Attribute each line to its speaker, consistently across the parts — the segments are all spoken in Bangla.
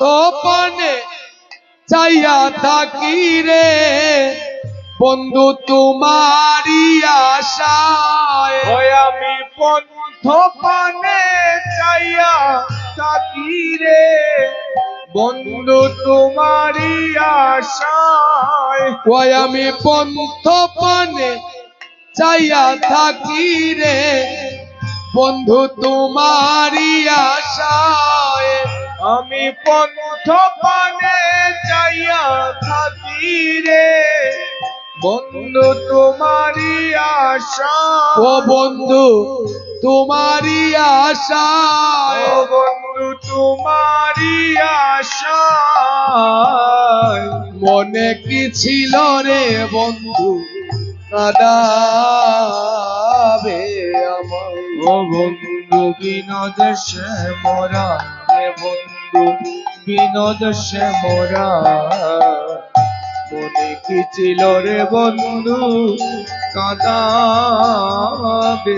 Speaker 1: তো চাইয়া থাকি রে। বন্ধু তোমারি আশায়
Speaker 2: আমি পন্থ পানে চাইয়া থাকি রে। বন্ধু তোমারই আশায়
Speaker 1: ওই আমি পন্থ পানে চাইয়া থাকি রে। বন্ধু তোমারি আশায়
Speaker 2: আমি পন্থ পানে চাইয়া থাকি রে। বন্ধু তোমারই আশা।
Speaker 1: ও বন্ধু তোমারি আশা।
Speaker 2: ও বন্ধু তোমারই আশা।
Speaker 1: মনে কি ছিল রে বন্ধু? কাদাবে আমার
Speaker 2: ও বন্ধু বিনোদ সে মোরা হে বন্ধু বিনোদ সে মোরা। মনে কি ছিল রে বন্ধু? আমার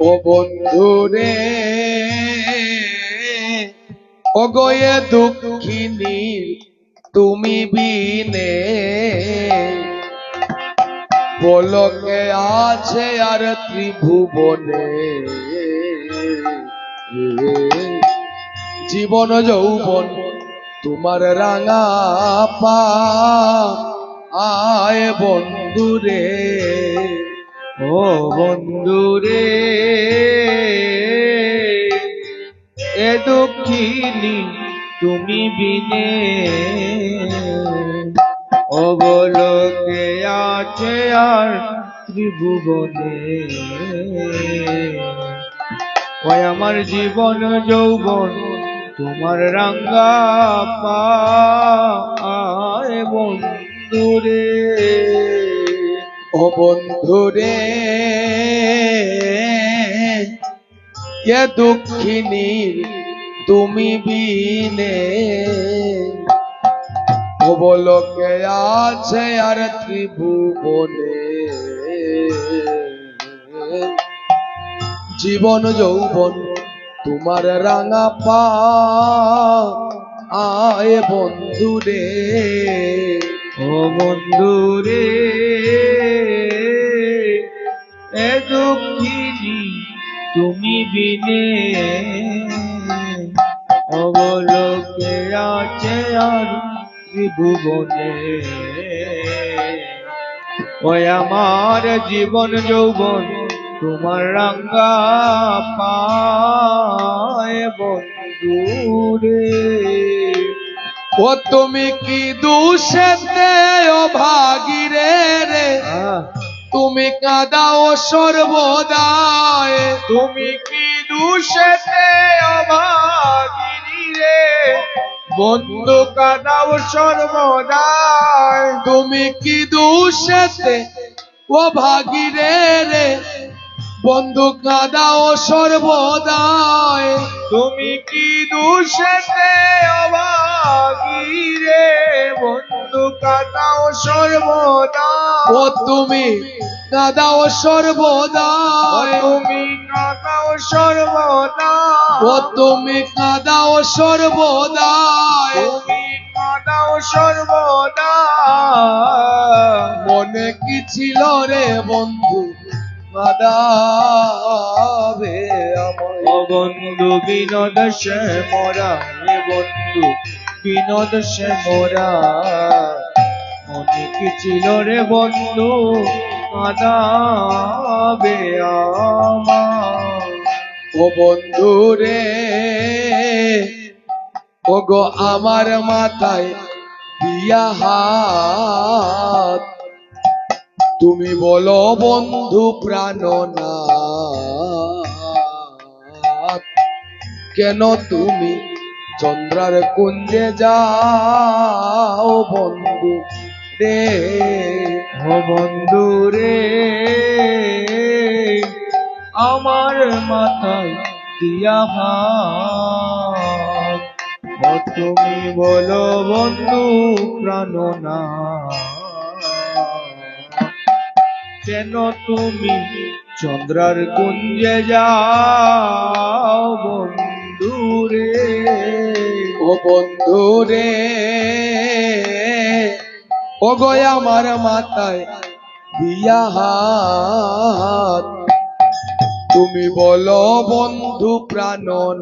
Speaker 1: ও বন্ধু রে ও গয়ে দুঃখিনী, তুমি বিনে। বলকে আছে আর ত্রিভুবনে। জীবন যৌবন, তোমার রাঙা পা, আয় বন্ধু রে
Speaker 2: ও বন্ধু রে এ দুঃখিনী তুমি বিনে। ও বলকে আছে আর ত্রিভুবনে, ওই আমার জীবন যৌবন তোমার রাঙ্গা পায় বন্ধু রে
Speaker 1: ও বন্ধু রে এ দুঃখিনীর তুমি বিনে ও বলকে আছে আর ত্রিভুবনে? জীবন যৌবন তোমার রাঙা পা, আয় বন্ধু রে
Speaker 2: ও বন্ধু রে এ দুঃখিনী তুমি বিনে। অবলোকে আছে আর ত্রিভুবনে ওই আমার জীবন যৌবন তোমার রাঙ্গা পায় বন্ধু রে।
Speaker 1: ও তুমি কি দুষেতে ও ভাগিরে রে?
Speaker 2: আহ
Speaker 1: তুমি কাদাও সর্বদায়।
Speaker 2: তুমি কি দুষেতে অভাগিনী রে বন্ধু কাদাও সর্বদায়।
Speaker 1: তুমি কি দুষেতে ও ভাগিরে রে? বন্ধু কাদাও সর্বদায়
Speaker 2: তুমি কি দুষেতে অভাগী রে বন্ধু কাদাও সর্বদায়
Speaker 1: ও তুমি কাদাও সর্বদায়
Speaker 2: তুমি কাদাও সর্বদায়
Speaker 1: ও তুমি কাদাও সর্বদায়
Speaker 2: তুমি কাদাও সর্বদায়
Speaker 1: মনে কি ছিল রে বন্ধু? কাদাবে আমার
Speaker 2: বন্ধু, বিনোদ সে মোরা বন্ধু, বিনোদ সে মোরা। মনে কি ছিল রে বন্ধু কাদাবে আমার
Speaker 1: ও বন্ধু রে ও গো আমার মাথায় দিয়া হাত। তুমি বলো বন্ধু প্রাণনাথ কেন তুমি চন্দ্রার কুঞ্জে যাও বন্ধু রে?
Speaker 2: ও বন্ধু রে, আমার মাথায় দিয়া ভাত তুমি বলো বন্ধু প্রাণনা কেন তুমি চন্দ্রার কুঞ্জে যাও বন্ধু রে
Speaker 1: বন্ধু রে ও গো আমার মাথায় দিয়া হাত। তুমি বলো বন্ধু প্রাণনাথ,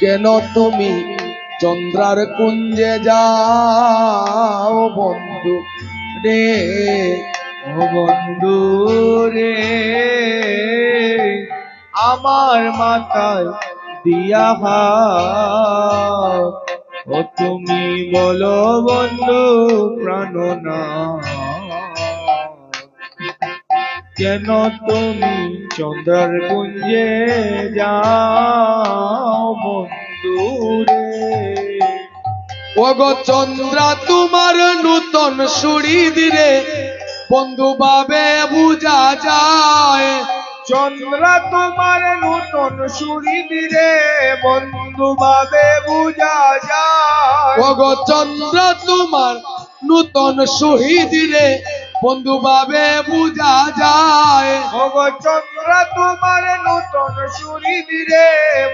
Speaker 1: কেন তুমি চন্দ্রার কুঞ্জে যাও বন্ধু রে,
Speaker 2: ও বন্ধু রে। আমার মাথায় দিয়া ও তুমি বলো বন্ধু প্রাণনা কেন তুমি চন্দ্রার কুঞ্জে যাও বন্ধু রে?
Speaker 1: ওগো চন্দ্রা তোমার নূতন সুড়ি দিরে বন্ধু বাবে বুঝা যায়।
Speaker 2: চন্দ্রা তোমার নূতন সুরি দিরে বন্ধু ভাবে বুঝা যায়।
Speaker 1: ওগো চন্দ্রা তোমার নূতন সুড়ি দিরে বন্ধু বাবে বুঝা যায়।
Speaker 2: ওগো চন্দ্রা তোমার নতুন সুরি দিরে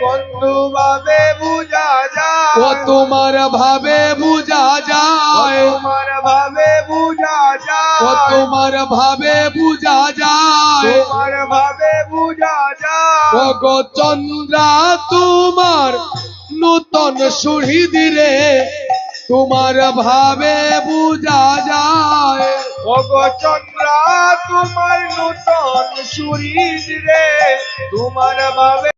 Speaker 2: বন্ধু ভাবে বুঝা যায়।
Speaker 1: ও তোমার ভাবে বুঝা যায়।
Speaker 2: তোমার ভাবে বুঝা যায়।
Speaker 1: ও তোমার ভাবে বুঝা যায়।
Speaker 2: তোমার ভাবে বুঝা যায়।
Speaker 1: ওগো চন্দ্রা তোমার নতুন সুড়ি দিরে তোমার ভাবে বুঝা যায়।
Speaker 2: ওগো তোমার নূতন শরীর রে তোমার ভাবে